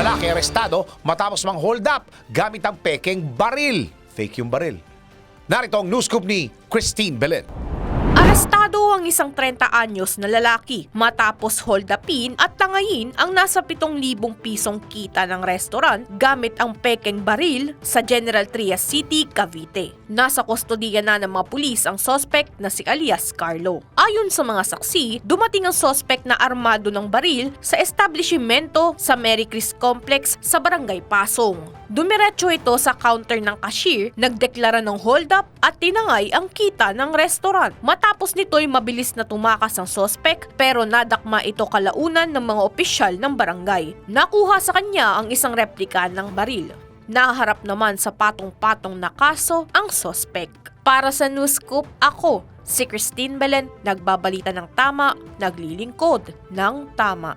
lalaki arestado matapos mang hold up gamit ang pekeng baril. Fake yung baril. Narito ang news scoop ni Christine Belen. Ang isang 30 anyos na lalaki matapos hold upin at tangayin ang nasa 7,000 pisong kita ng restaurant gamit ang pekeng baril sa General Trias City, Cavite. Nasa kustodiya na ng mga pulis ang sospek na si alias Carlo. Ayon sa mga saksi, dumating ang sospek na armado ng baril sa establishmento sa Mary Chris Complex sa Barangay Pasong. Dumiretso ito sa counter ng cashier, nagdeklara ng hold up at tinangay ang kita ng restaurant. Matapos nito'y mabilis na tumakas ang sospek pero nadakma ito kalaunan ng mga opisyal ng barangay. Nakuha sa kanya ang isang replika ng baril. Naharap naman sa patong-patong na kaso ang sospek. Para sa News Scoop, ako, si Christine Belen, nagbabalita ng tama, naglilingkod ng tama.